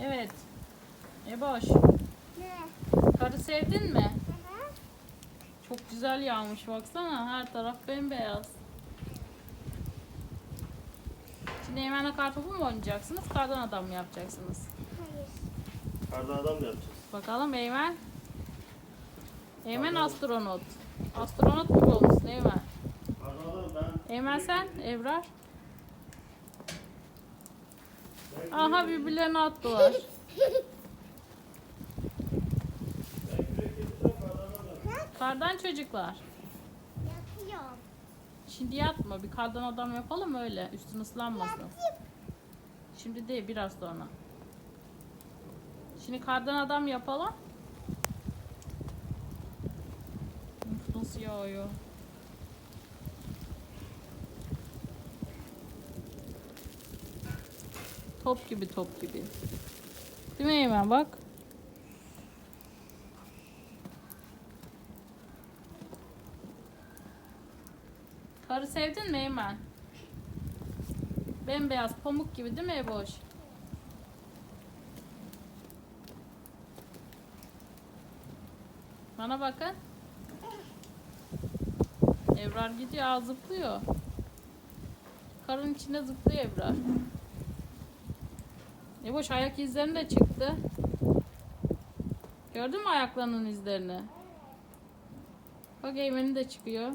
Evet. Eboş. Ne? Karı sevdin mi? Hı hı. Çok güzel yağmış baksana. Her taraf bembeyaz. Şimdi Eymen'le kartopu mu oynayacaksınız? Kardan adam mı yapacaksınız? Hayır. Kardan adam da yapacağız. Bakalım Eymen. Eymen Kardan- astronot. Astronot gibi olmuşsun Eymen. Kardan adam ben... Eymen sen, Ebrar. Aha birbirlerine attılar. Kardan çocuklar. Yapıyorum. Şimdi yatma. Bir kardan adam yapalım öyle. Üstün ıslanmasın. Şimdi değil biraz sonra. Şimdi kardan adam yapalım. Nasıl yağıyor? Top gibi top gibi. Değil mi Eymen bak. Karı sevdin mi Eymen? Bembeyaz pamuk gibi değil mi Eboş? Bana bakın. Ebrar gidiyor zıplıyor. Karın içinde zıplıyor Ebrar. Eboş ayak izlerini de çıktı. Gördün mü ayaklarının izlerini? Bak Eymen'in de çıkıyor.